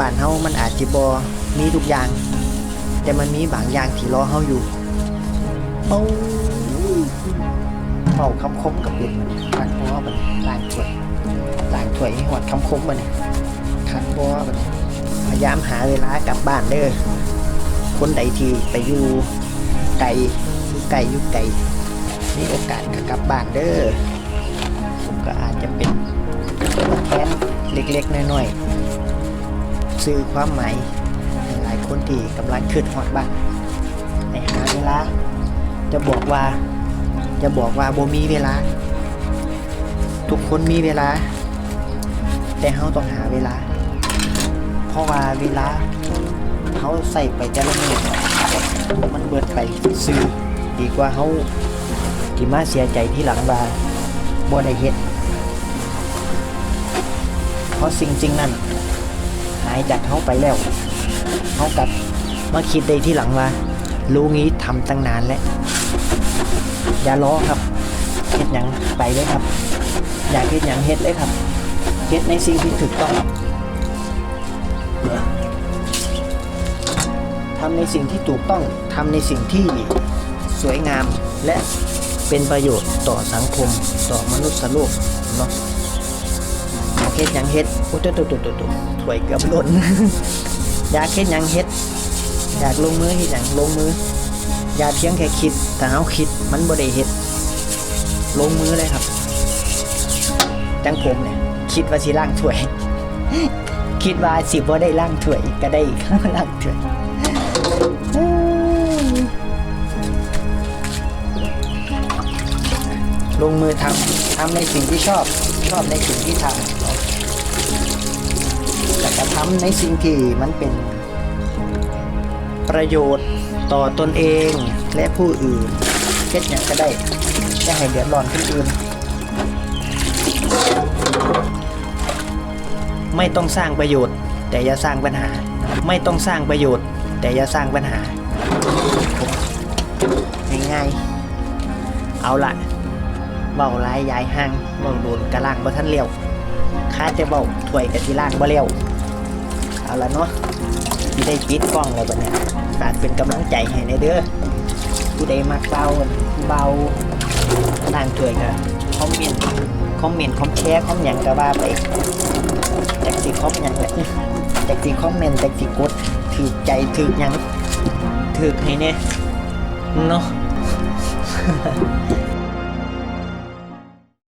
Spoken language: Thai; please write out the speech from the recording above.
บ้านเฮามันอาจจะบ่มีทุกอย่าง แต่มันมีบางอย่างที่รอเฮาอยู่เป้าเป่าคำคมกับเป็นคันบ่บัดนี้ล้างถ้วยล้างถ้วยให้หอดคำคมบัดนี้คันบ่บัดนี้พยายามหาเวลากลับบ้านเด้อคนใดที่ไปอยู่ไกลอยู่ไกลอยู่ไกลมีโอกาสก็กลับบ้านเด้อผมก็อาจจะเป็นตัวแทนเล็กๆน้อยๆ สื่อความหมายหลายคนที่กำลังขึ้นฮอดบ้านให้หาเวลา จะบอกว่า จะบอกว่าโบมีเวลา ทุกคนมีเวลา แต่เฮาต้องหาเวลา เพราะว่าเวลาเฮาใส่ไปแต่ละมื้อมันเบิดไปซื้อดีกว่าเฮาที่มาเสียใจที่หลังว่าบ่ได้เฮ็ดเพราะสิ่งจริงนั้นายจากเฮาไปแล้วเฮากลับมาคิดได้ที่หลังว่ารู้งี้ทำตั้งนานแล้ว อย่าล้อครับเฮ็ดยังไปเลยครับ อยากเฮ็ดยังเฮ็ดเลยครับเฮ็ดในสิ่งที่ถูกต้องทำในสิ่งที่ถูกต้องทำในสิ่งที่สวยงามและเป็นประโยชน์ต่อสังคมต่อมนุษย์โลกเนาะอ ฮ็ดหยังเฮ็ดโอ้ตุ๊ตุ๊ตุ๊ตุ๊ตุ๊ถวยเกือบหล่นอยากเฮ็ดหยังเฮ็ด อยากลงมือเฮ็ดหยังลงมือ อย่าเพียงแค่คิดแต่เอาคิดมันบ่ได้เฮ็ด ลงมือเลยครับจังผมเนี่ยคิดว่าสิล้างถวย คิดว่าสิบ่ได้ล้างถวยก็ได้ล้างถวย ลงมือทำทำในสิ่งที่ชอบชอบในสิ่งที่ทำแต่ก็ทำในสิ่งที่มันเป็นประโยชน์ต่อตนเองและผู้อื่นเช็ดอย่างก็ได้จะให้เดือดร้อนคนอื่น ไม่ต้องสร้างประโยชน์ แต่อย่าสร้างปัญหา ไม่ต้องสร้างประโยชน์ แต่อย่าสร้างปัญหา ง่ายๆ เอาละ เบาลายยายห่างเบาโดนกระล่างบ่ทันเลี้ยวข้าจะเบาถวยกับที่ล่างบ่เลี้ยวเอาละเนาะที่ได้ปิดกล้องแล้วบัดเนี่ยฝากเป็นกำลังใจให้ในเด้อผู้ใดมักเบาเบาล่างถวยก็คอมเมนต์คอมเมนต์คอมแชร์คอมหยังก็ว่าไปจากสิคอมหยังแหละจากสิคอมเมนต์จากสิกดถือใจถือหยังถือให้เนี่ยเนาะ